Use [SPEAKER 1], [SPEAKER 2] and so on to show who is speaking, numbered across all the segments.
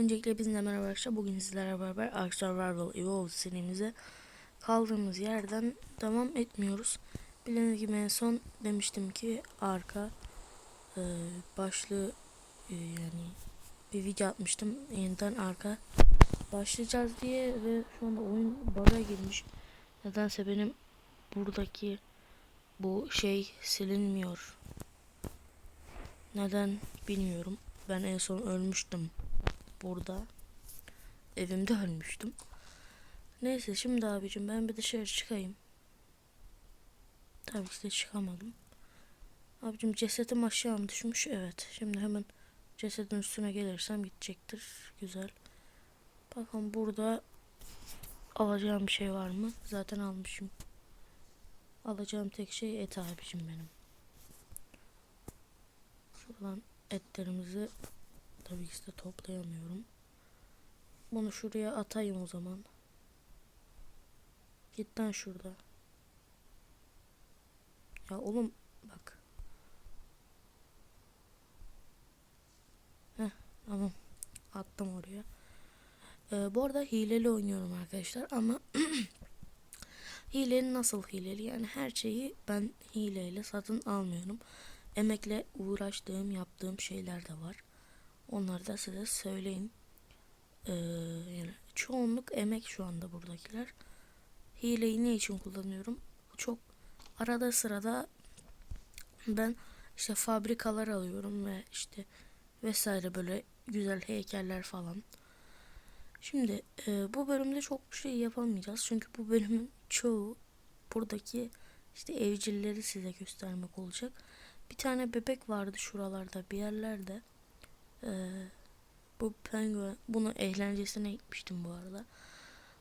[SPEAKER 1] Öncelikle bizimle merhaba arkadaşlar. Bugün sizlerle beraber Ark Survival Evolved serimize kaldığımız yerden devam etmiyoruz. Bildiğiniz gibi en son demiştim ki Ark'a e, başlığı e, yani bir video atmıştım. Yeniden Ark'a başlayacağız diye ve şu anda oyun bug'a girmiş. Nedense benim buradaki bu şey silinmiyor. Neden bilmiyorum. Ben en son ölmüştüm burada. Evimde ölmüştüm. Neyse şimdi abicim ben bir dışarı çıkayım. Tabii ki de çıkamadım. Abicim cesetim aşağı mı düşmüş? Evet. Şimdi hemen cesedin üstüne gelirsem gidecektir. Güzel. Bakın burada alacağım bir şey var mı? Zaten almışım. Alacağım tek şey et abicim benim. Şuradan etlerimizi tabii ki de toplayamıyorum. Bunu şuraya atayım o zaman. Git lan şurada. Ya oğlum bak. Heh tamam. Attım oraya. Ee, bu arada hileli oynuyorum arkadaşlar ama hileli nasıl hileli yani her şeyi ben hileyle satın almıyorum. Emekle uğraştığım yaptığım şeyler de var. Onları da size söyleyeyim. Ee, yani çoğunluk emek şu anda buradakiler. Hileyi ne için kullanıyorum? Çok arada sırada ben işte fabrikalar alıyorum ve işte vesaire böyle güzel heykeller falan. Şimdi e, bu bölümde çok bir şey yapamayacağız. Çünkü bu bölümün çoğu buradaki işte evcilleri size göstermek olacak. Bir tane bebek vardı şuralarda bir yerlerde. Ee, bu penguen bunu eğlencesine gitmiştim bu arada.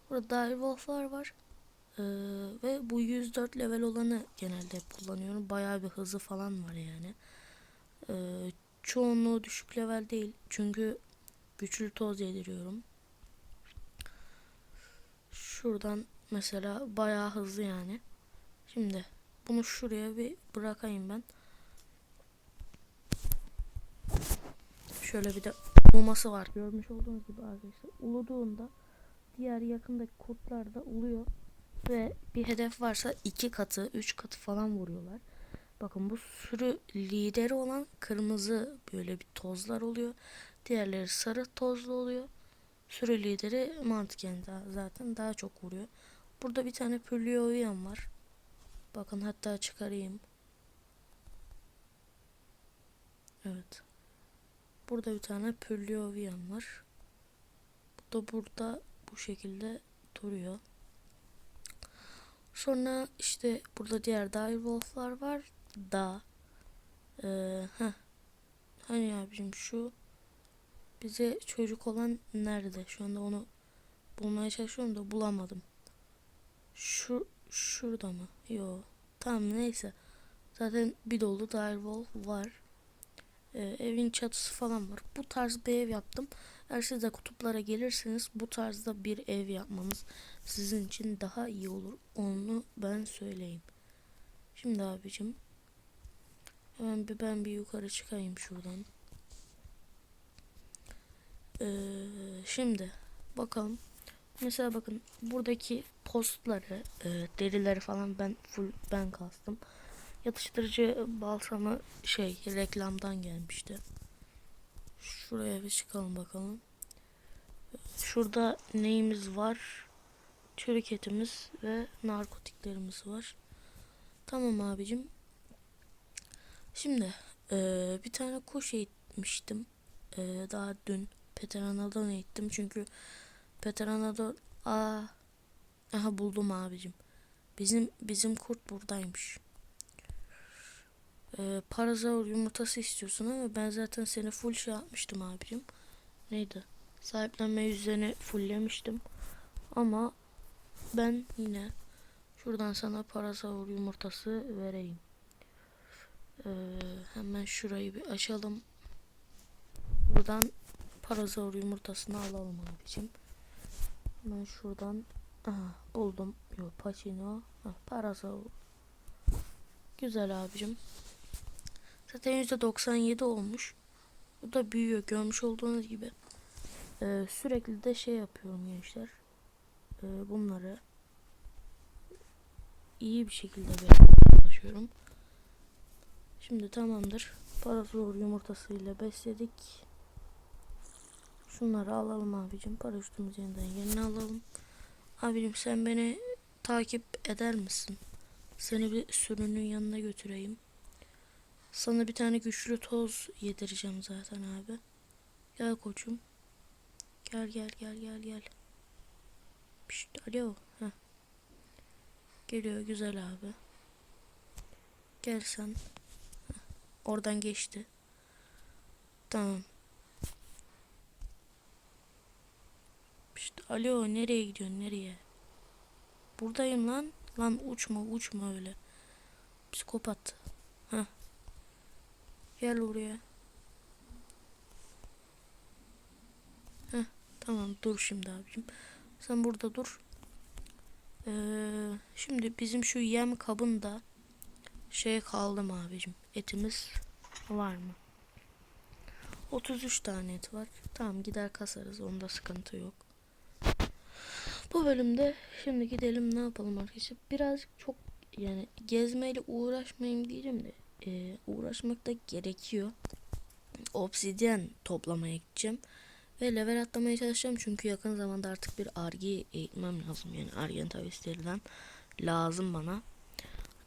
[SPEAKER 1] Burada direwolflar var. Ee, ve bu 104 level olanı genelde kullanıyorum. Bayağı bir hızı falan var yani. Ee, çoğunluğu düşük level değil. Çünkü güçlü toz yediriyorum. Şuradan mesela bayağı hızlı yani. Şimdi bunu şuraya bir bırakayım ben. Şöyle bir de uluması var. Görmüş olduğunuz gibi arkadaşlar. Uluduğunda diğer yakındaki kurtlar da uluyor. Ve bir hedef varsa iki katı, üç katı falan vuruyorlar. Bakın bu sürü lideri olan kırmızı böyle bir tozlar oluyor. Diğerleri sarı tozlu oluyor. Sürü lideri mantıken daha, zaten daha çok vuruyor. Burada bir tane Puliovian var. Bakın hatta çıkarayım. Evet. Burada bir tane Puliovian var. Bu da burada bu şekilde duruyor. Sonra işte burada diğer direwolflar var da ee, heh. hani abicim şu bize çocuk olan nerede? Şu anda onu bulmaya çalışıyorum da bulamadım. Şu şurada mı? Yo. Tamam neyse. Zaten bir dolu direwolf var. Ee, evin çatısı falan var. Bu tarz bir ev yaptım. Eğer siz de kutuplara gelirseniz bu tarzda bir ev yapmanız sizin için daha iyi olur. Onu ben söyleyeyim. Şimdi abicim hemen bir ben bir yukarı çıkayım şuradan. Ee, şimdi bakalım. Mesela bakın buradaki postları, e, derileri falan ben full ben kastım. Yatıştırıcı balsamı şey reklamdan gelmişti. Şuraya bir çıkalım bakalım. Şurada neyimiz var? Çürük etimiz ve narkotiklerimiz var. Tamam abicim. Şimdi e, bir tane kuş eğitmiştim. E, daha dün Peterana'dan eğittim. Çünkü Peterana'da aa aha buldum abicim. Bizim bizim kurt buradaymış. Ee, parazavur yumurtası istiyorsun ama ben zaten seni full şey yapmıştım abicim. Neydi? Sahiplenme yüzlerini fulllemiştim. Ama ben yine şuradan sana parazavur yumurtası vereyim. Ee, hemen şurayı bir açalım. Buradan parazavur yumurtasını alalım abicim. Hemen şuradan aha, buldum. Yok Pacino. Ha, parazavur. Güzel abicim. Zaten %97 olmuş. Bu da büyüyor görmüş olduğunuz gibi. Ee, sürekli de şey yapıyorum gençler. Ee, bunları iyi bir şekilde çalışıyorum. Şimdi tamamdır. Parazor yumurtasıyla besledik. Şunları alalım abicim. Paraşütümüzü yeniden yerine alalım. Abicim sen beni takip eder misin? Seni bir sürünün yanına götüreyim. Sana bir tane güçlü toz yedireceğim zaten abi. Gel koçum. Gel gel gel gel gel. Pişt, alo. Heh. Geliyor güzel abi. Gel sen. Heh, Oradan geçti. Tamam. Pişt, alo nereye gidiyorsun nereye? Buradayım lan. Lan uçma uçma öyle. Psikopat. Heh. Gel buraya. Heh, tamam dur şimdi abicim. Sen burada dur. Ee, şimdi bizim şu yem kabında şey kaldı mı abicim? Etimiz var mı? 33 tane et var. Tamam gider kasarız. Onda sıkıntı yok. Bu bölümde şimdi gidelim ne yapalım arkadaşlar. Birazcık çok yani gezmeyle uğraşmayayım diyeceğim de e, uğraşmak da gerekiyor. Obsidyen toplamaya gideceğim. Ve level atlamaya çalışacağım çünkü yakın zamanda artık bir argi eğitmem lazım. Yani argen tavislerden lazım bana.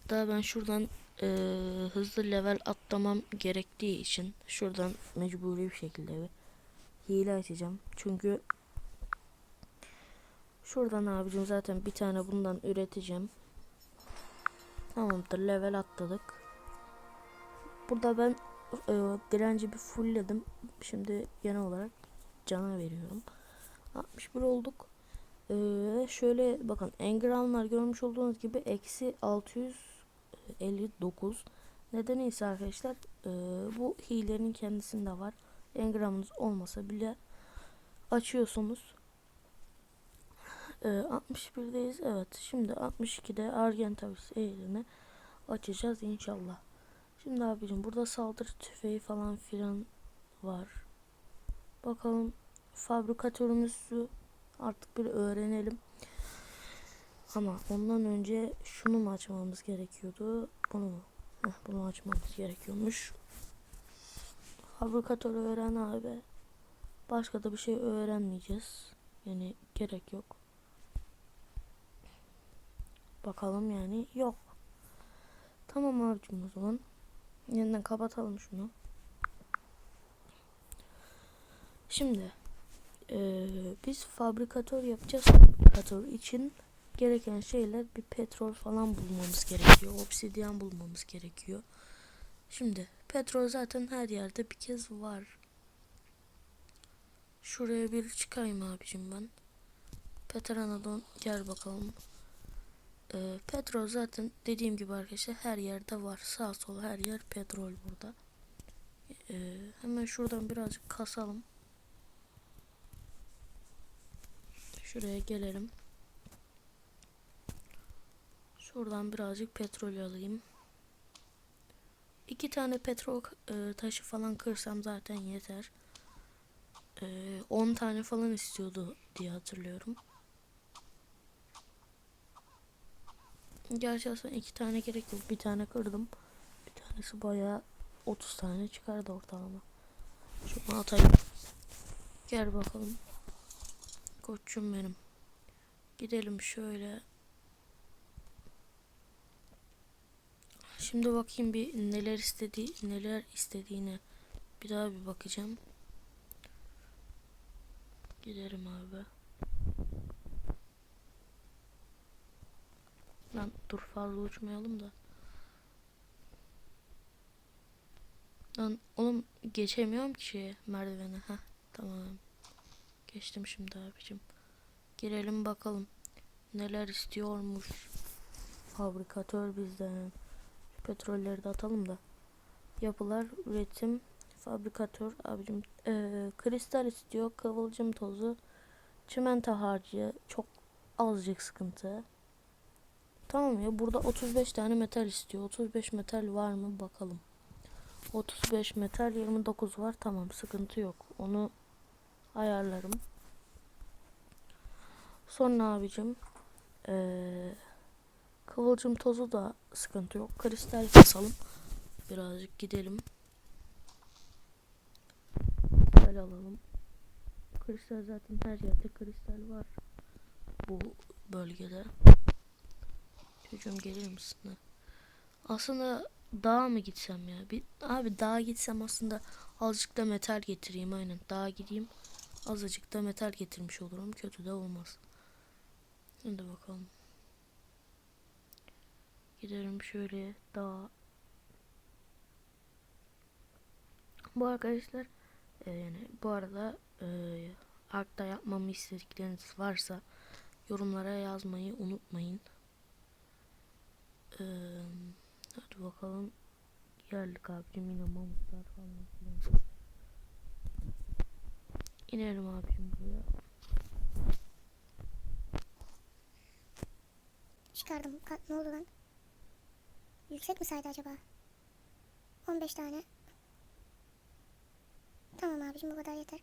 [SPEAKER 1] Hatta ben şuradan e, hızlı level atlamam gerektiği için şuradan mecburi bir şekilde bir hile açacağım. Çünkü şuradan abicim zaten bir tane bundan üreteceğim. Tamamdır level atladık. Burada ben e, direnci bir fullledim. Şimdi genel olarak cana veriyorum. 61 olduk. Ee, şöyle bakın engramlar görmüş olduğunuz gibi eksi 659. Nedeni ise arkadaşlar e, bu hilenin kendisinde var. Engramınız olmasa bile açıyorsunuz. Ee, 61'deyiz. Evet. Şimdi 62'de Argentavis eğrini açacağız inşallah. Şimdi abicim burada saldırı tüfeği falan filan var. Bakalım fabrikatörümüzü artık bir öğrenelim. Ama ondan önce şunu mu açmamız gerekiyordu? Bunu mu? Heh, bunu açmamız gerekiyormuş. Fabrikatörü öğren abi. Başka da bir şey öğrenmeyeceğiz. Yani gerek yok. Bakalım yani yok. Tamam abicim o zaman. Yeniden kapatalım şunu. Şimdi eee, biz fabrikatör yapacağız. Fabrikatör için gereken şeyler bir petrol falan bulmamız gerekiyor. Obsidyen bulmamız gerekiyor. Şimdi petrol zaten her yerde bir kez var. Şuraya bir çıkayım abicim ben. Petranodon gel bakalım. Ee, petrol zaten dediğim gibi arkadaşlar her yerde var. Sağ sol her yer petrol burada. Ee, hemen şuradan birazcık kasalım. Şuraya gelelim. Şuradan birazcık petrol alayım. İki tane petrol e, taşı falan kırsam zaten yeter. E, 10 tane falan istiyordu diye hatırlıyorum. Gerçi aslında iki tane gerek yok. Bir tane kırdım. Bir tanesi bayağı 30 tane çıkardı ortalama. Şunu atayım. Gel bakalım. Koçum benim. Gidelim şöyle. Şimdi bakayım bir neler istedi neler istediğine bir daha bir bakacağım. Gidelim abi. Lan dur fazla uçmayalım da. Lan oğlum geçemiyorum ki şeye merdivene. ha tamam. Geçtim şimdi abicim. Girelim bakalım. Neler istiyormuş. Fabrikatör bizden. Petrolleri de atalım da. Yapılar, üretim, fabrikatör abicim. Ee, kristal istiyor. Kıvılcım tozu. Çimento harcı. Çok azıcık sıkıntı. Tamam ya burada 35 tane metal istiyor. 35 metal var mı bakalım. 35 metal 29 var. Tamam sıkıntı yok. Onu ayarlarım. Sonra abicim eee, kıvılcım tozu da sıkıntı yok. Kristal basalım. Birazcık gidelim. Kristal alalım. Kristal zaten her yerde kristal var. Bu bölgede. Çocuğum gelir misin? Ha. Aslında dağa mı gitsem ya? Bir, abi dağa gitsem aslında azıcık da metal getireyim aynen. Dağa gideyim. Azıcık da metal getirmiş olurum. Kötü de olmaz. Hadi bakalım. Gidelim şöyle dağa. Bu arkadaşlar e, yani bu arada e, arkta yapmamı istedikleriniz varsa yorumlara yazmayı unutmayın. E, hadi bakalım. Geldik abicim yine mamutlar falan filan. İnelim abicim buraya.
[SPEAKER 2] Çıkardım. Ka- ne oldu lan? Yüksek mi saydı acaba? 15 tane. Tamam abicim bu kadar yeter.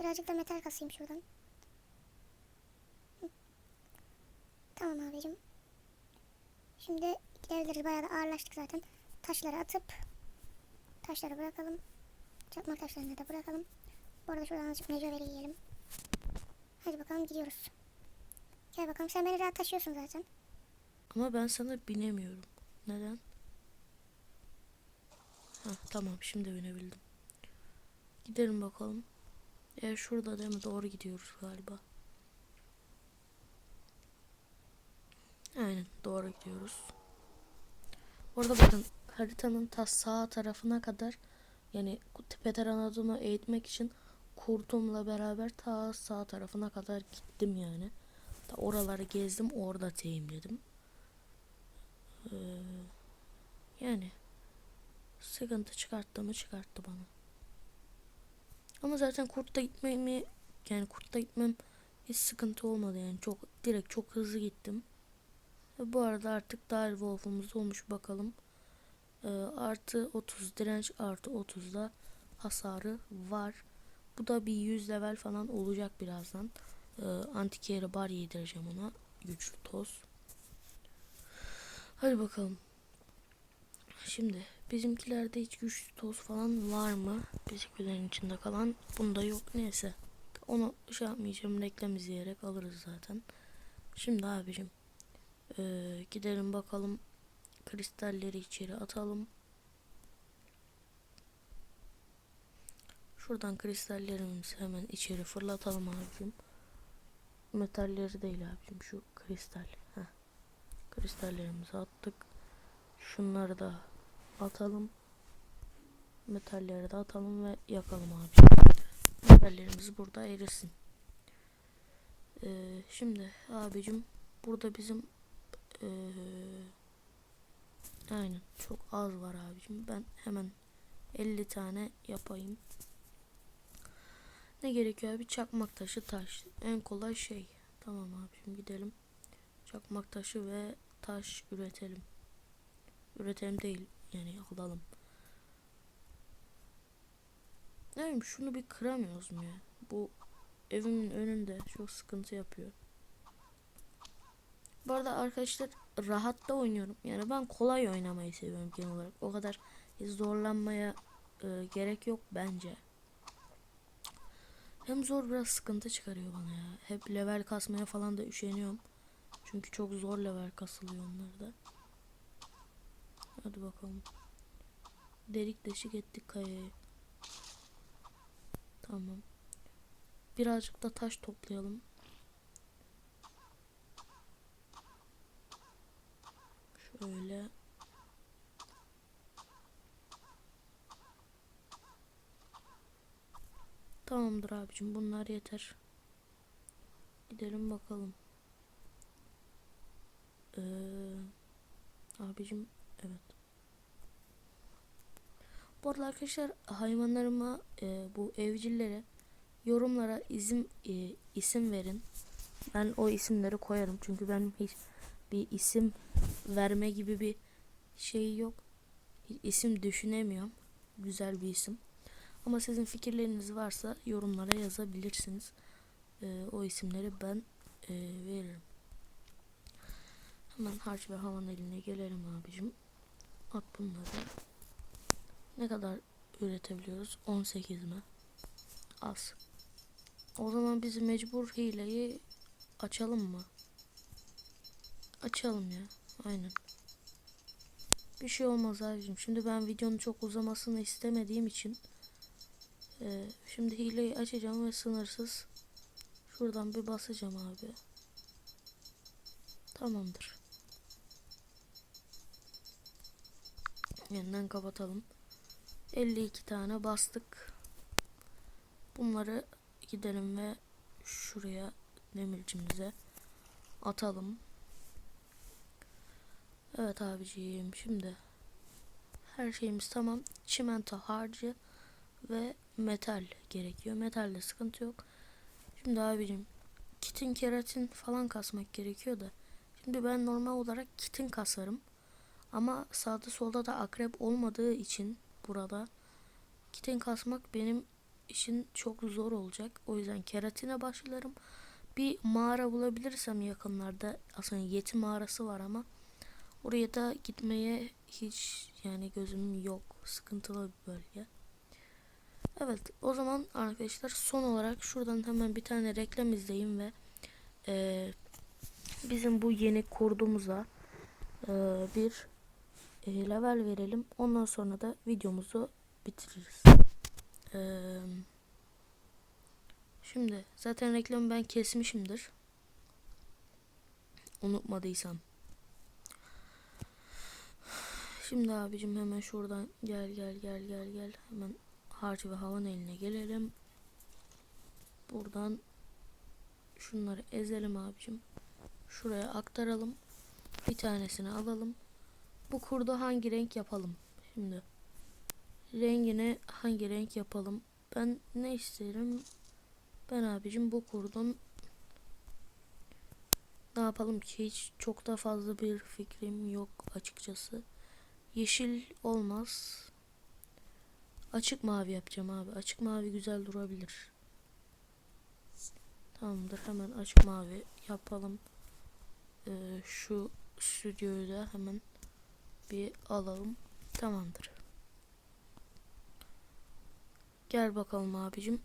[SPEAKER 2] Birazcık da metal kasayım şuradan. Tamam abicim. Şimdi gidebiliriz. Bayağı da ağırlaştık zaten. Taşları atıp taşları bırakalım. Çakmak taşlarını da bırakalım. Bu arada şuradan azıcık mecaveri yiyelim. Hadi bakalım gidiyoruz. Gel bakalım sen beni rahat taşıyorsun zaten.
[SPEAKER 1] Ama ben sana binemiyorum. Neden? Heh, tamam şimdi binebildim. Gidelim bakalım. E şurada değil mi? Doğru gidiyoruz galiba. Aynen doğru gidiyoruz. Orada bakın haritanın ta sağ tarafına kadar yani tepeden adımı eğitmek için kurtumla beraber ta sağ tarafına kadar gittim yani. Ta oraları gezdim orada teyimledim. Ee, yani sıkıntı çıkarttı mı çıkarttı bana. Ama zaten kurtta gitmemi yani kurtta gitmem hiç sıkıntı olmadı yani çok direkt çok hızlı gittim. Bu arada artık Dire Wolf'umuz olmuş bakalım. Ee, artı 30 direnç artı 30'da hasarı var. Bu da bir 100 level falan olacak birazdan. Ee, antikere bar yedireceğim ona. Güçlü toz. Hadi bakalım. Şimdi bizimkilerde hiç güçlü toz falan var mı? Bizimkilerin içinde kalan. Bunda yok. Neyse. Onu şey yapmayacağım. Reklam izleyerek alırız zaten. Şimdi abicim. Eee, gidelim bakalım. Kristalleri içeri atalım. Şuradan kristallerimizi hemen içeri fırlatalım abicim. Metalleri değil abicim. Şu kristal. Heh. Kristallerimizi attık. Şunları da atalım. Metalleri de atalım ve yakalım abi. Metallerimiz burada erisin. Ee, şimdi abicim burada bizim ee, aynen çok az var abicim. Ben hemen 50 tane yapayım. Ne gerekiyor abi? Çakmak taşı taş. En kolay şey. Tamam abicim gidelim. Çakmak taşı ve taş üretelim. Üretelim değil yani alalım. Ne şunu bir kıramıyoruz mu ya? Bu evimin önünde çok sıkıntı yapıyor. Bu arada arkadaşlar rahatta oynuyorum. Yani ben kolay oynamayı seviyorum genel olarak. O kadar zorlanmaya e, gerek yok bence. Hem zor biraz sıkıntı çıkarıyor bana ya. Hep level kasmaya falan da üşeniyorum. Çünkü çok zor level kasılıyor onlarda. Hadi bakalım. Delik deşik ettik kayayı. Tamam. Birazcık da taş toplayalım. Şöyle. Tamamdır abicim bunlar yeter. Gidelim bakalım. Ee, abicim evet. Bu arada arkadaşlar hayvanlarıma e, bu evcillere yorumlara izim e, isim verin. Ben o isimleri koyarım çünkü benim hiç bir isim verme gibi bir şey yok. İsim düşünemiyorum. Güzel bir isim. Ama sizin fikirleriniz varsa yorumlara yazabilirsiniz. E, o isimleri ben e, veririm. Hemen harç ve havan eline gelelim abicim. At bunları. Ne kadar üretebiliyoruz? 18 mi? Az. O zaman biz mecbur hileyi açalım mı? Açalım ya. Aynen. Bir şey olmaz abicim. Şimdi ben videonun çok uzamasını istemediğim için e, şimdi hileyi açacağım ve sınırsız şuradan bir basacağım abi. Tamamdır. Yeniden kapatalım. 52 tane bastık. Bunları gidelim ve şuraya demircimize atalım. Evet abiciğim şimdi her şeyimiz tamam. Çimento harcı ve metal gerekiyor. Metalde sıkıntı yok. Şimdi abicim kitin keratin falan kasmak gerekiyor da. Şimdi ben normal olarak kitin kasarım. Ama sağda solda da akrep olmadığı için burada kitin kasmak benim işin çok zor olacak. O yüzden keratine başlarım. Bir mağara bulabilirsem yakınlarda aslında yeti mağarası var ama oraya da gitmeye hiç yani gözüm yok. Sıkıntılı bir bölge. Evet o zaman arkadaşlar son olarak şuradan hemen bir tane reklam izleyin ve eee, bizim bu yeni kurduğumuza eee, bir eee, level verelim. Ondan sonra da videomuzu bitiririz. Eee, şimdi zaten reklamı ben kesmişimdir. Unutmadıysam. Şimdi abicim hemen şuradan gel gel gel gel gel hemen harcı ve havan eline gelelim. Buradan şunları ezelim abicim. Şuraya aktaralım. Bir tanesini alalım. Bu kurdu hangi renk yapalım? Şimdi rengini hangi renk yapalım? Ben ne isterim? Ben abicim bu kurdun ne yapalım ki hiç çok da fazla bir fikrim yok açıkçası. Yeşil olmaz. Açık mavi yapacağım abi. Açık mavi güzel durabilir. Tamamdır. Hemen açık mavi yapalım. Ee, şu stüdyoyu da hemen bir alalım. Tamamdır. Gel bakalım abicim.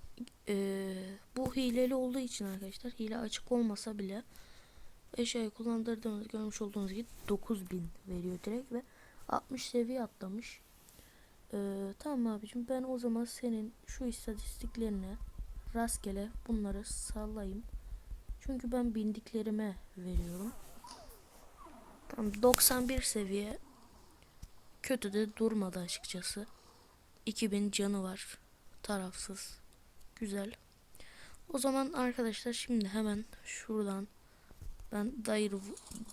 [SPEAKER 1] Ee, bu hileli olduğu için arkadaşlar hile açık olmasa bile eşyayı kullandırdığımız görmüş olduğunuz gibi 9000 veriyor direkt ve 60 seviye atlamış. Ee, tamam abicim ben o zaman senin şu istatistiklerine rastgele bunları sallayayım. Çünkü ben bindiklerime veriyorum. Tamam 91 seviye kötü de durmadı açıkçası. 2000 canı var. Tarafsız. Güzel. O zaman arkadaşlar şimdi hemen şuradan ben Dire,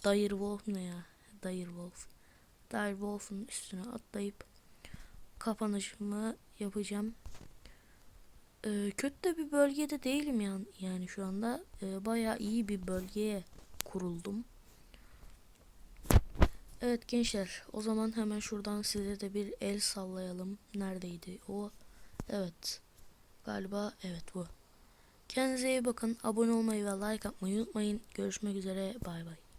[SPEAKER 1] Dire Wolf ne ya? Dire Wolf. Dire Wolf'un üstüne atlayıp kapanışımı yapacağım. Ee, kötü de bir bölgede değilim yani, yani şu anda. Ee, bayağı iyi bir bölgeye kuruldum. Evet gençler o zaman hemen şuradan size de bir el sallayalım. Neredeydi o? Evet. Galiba evet bu. Kendinize iyi bakın. Abone olmayı ve like atmayı unutmayın. Görüşmek üzere. Bay bay.